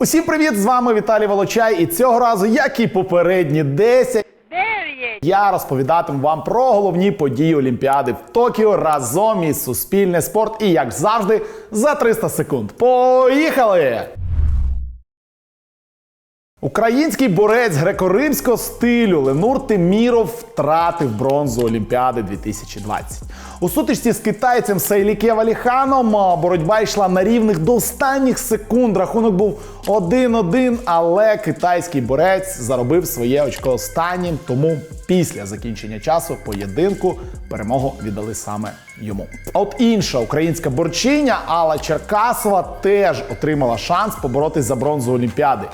Усім привіт! З вами Віталій Волочай. І цього разу, як і попередні 10, 9. я розповідатиму вам про головні події Олімпіади в Токіо разом із Суспільне спорт. І як завжди, за 300 секунд. Поїхали! Український борець греко-римського стилю Ленур Теміров втратив бронзу Олімпіади 2020. У сутичці з китайцем Сайліке Валіханом боротьба йшла на рівних до останніх секунд. Рахунок був 1-1, але китайський борець заробив своє очко останнім. Тому після закінчення часу поєдинку перемогу віддали саме йому. От інша українська борчиня Алла Черкасова теж отримала шанс поборотись за бронзу Олімпіади.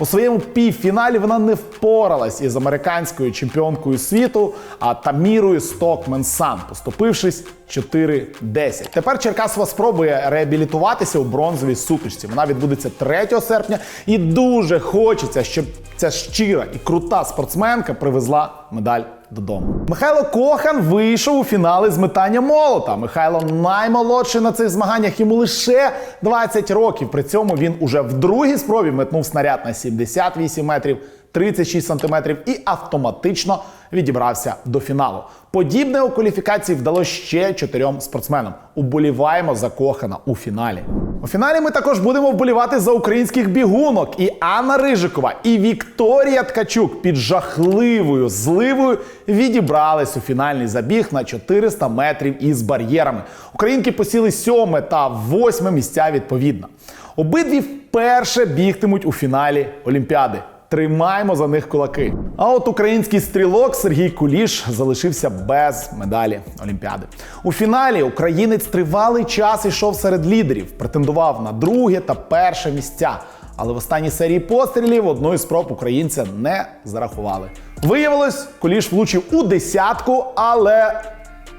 У своєму півфіналі вона не впоралась із американською чемпіонкою світу, а Тамірою Стокмен Сан, поступившись 4-10. Тепер Черкасова спробує реабілітуватися у бронзовій сутичці. Вона відбудеться 3 серпня, і дуже хочеться, щоб ця щира і крута спортсменка привезла медаль додому. Михайло Кохан вийшов у фінали з метання молота. Михайло наймолодший на цих змаганнях. Йому лише 20 років. При цьому він уже в другій спробі метнув снаряд на 78 метрів. 36 сантиметрів і автоматично відібрався до фіналу. Подібне у кваліфікації вдалося ще чотирьом спортсменам. Уболіваємо за Кохана у фіналі. У фіналі ми також будемо вболівати за українських бігунок. І Анна Рижикова, і Вікторія Ткачук під жахливою зливою відібрались у фінальний забіг на 400 метрів із бар'єрами. Українки посіли сьоме та восьме місця відповідно. Обидві вперше бігтимуть у фіналі Олімпіади. Тримаємо за них кулаки. А от український стрілок Сергій Куліш залишився без медалі Олімпіади. У фіналі українець тривалий час йшов серед лідерів, претендував на друге та перше місця. Але в останній серії пострілів одної спроб українця не зарахували. Виявилось, Куліш влучив у десятку, але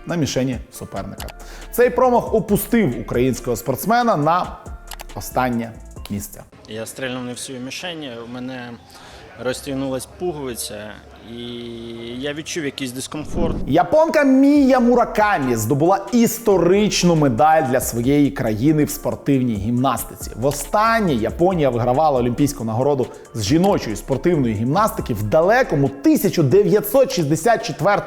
на мішені суперника. Цей промах опустив українського спортсмена на останнє місце. Я стрельнув не всю мішень, у мене розтягнулась пуговиця, і я відчув якийсь дискомфорт. Японка Мія Муракамі здобула історичну медаль для своєї країни в спортивній гімнастиці. Востаннє Японія вигравала олімпійську нагороду з жіночої спортивної гімнастики в далекому 1964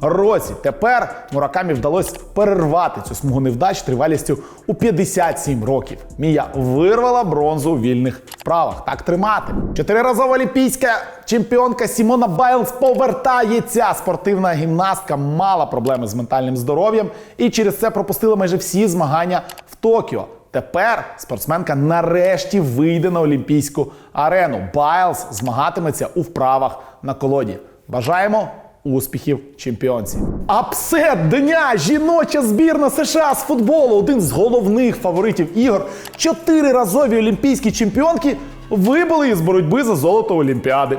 році. Тепер Муракамі вдалося перервати цю смугу невдач тривалістю у 57 років. Мія вирвала бронзу у вільних вправах. Так тримати. Чотириразова олімпійська чемпіонка Сімона Байлз повертається. Спортивна гімнастка мала проблеми з ментальним здоров'ям і через це пропустила майже всі змагання в Токіо. Тепер спортсменка нарешті вийде на олімпійську арену. Байлз змагатиметься у вправах на колоді. Бажаємо успіхів чемпіонці. Апсет дня! Жіноча збірна США з футболу, один з головних фаворитів ігор, чотириразові олімпійські чемпіонки вибули із боротьби за золото Олімпіади.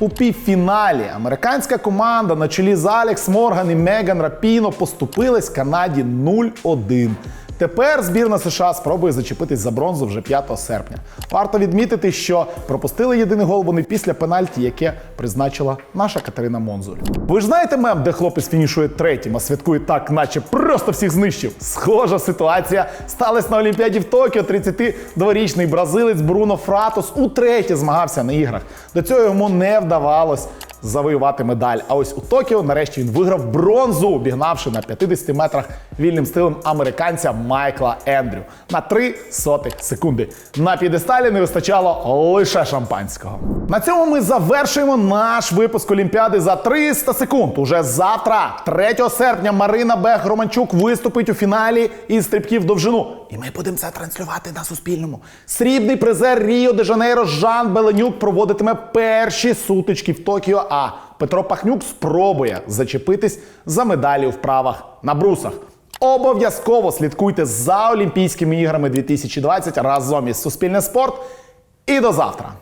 У півфіналі американська команда на чолі з Алекс Морган і Меган Рапіно поступилась Канаді 0-1. Тепер збірна США спробує зачепитись за бронзу вже 5 серпня. Варто відмітити, що пропустили єдиний гол вони після пенальті, яке призначила наша Катерина Монзуль. Ви ж знаєте мем, де хлопець фінішує третім, а святкує так, наче просто всіх знищив. Схожа ситуація сталася на Олімпіаді в Токіо. 32-річний бразилець Бруно Фратос утретє змагався на іграх. До цього йому не вдавалось завоювати медаль. А ось у Токіо нарешті він виграв бронзу, обігнавши на 50 метрах вільним стилем американця Майкла Ендрю на 3 сотих секунди. На п'єдесталі не вистачало лише шампанського. На цьому ми завершуємо наш випуск Олімпіади за 300 секунд. Уже завтра, 3 серпня, Марина Бех Романчук виступить у фіналі із стрибків довжину. І ми будемо це транслювати на Суспільному. Срібний призер Ріо де Жанейро Жан Беленюк проводитиме перші сутички в Токіо. А Петро Пахнюк спробує зачепитись за медалі у вправах на брусах. Обов'язково слідкуйте за Олімпійськими іграми 2020 разом із Суспільне спорт. І до завтра!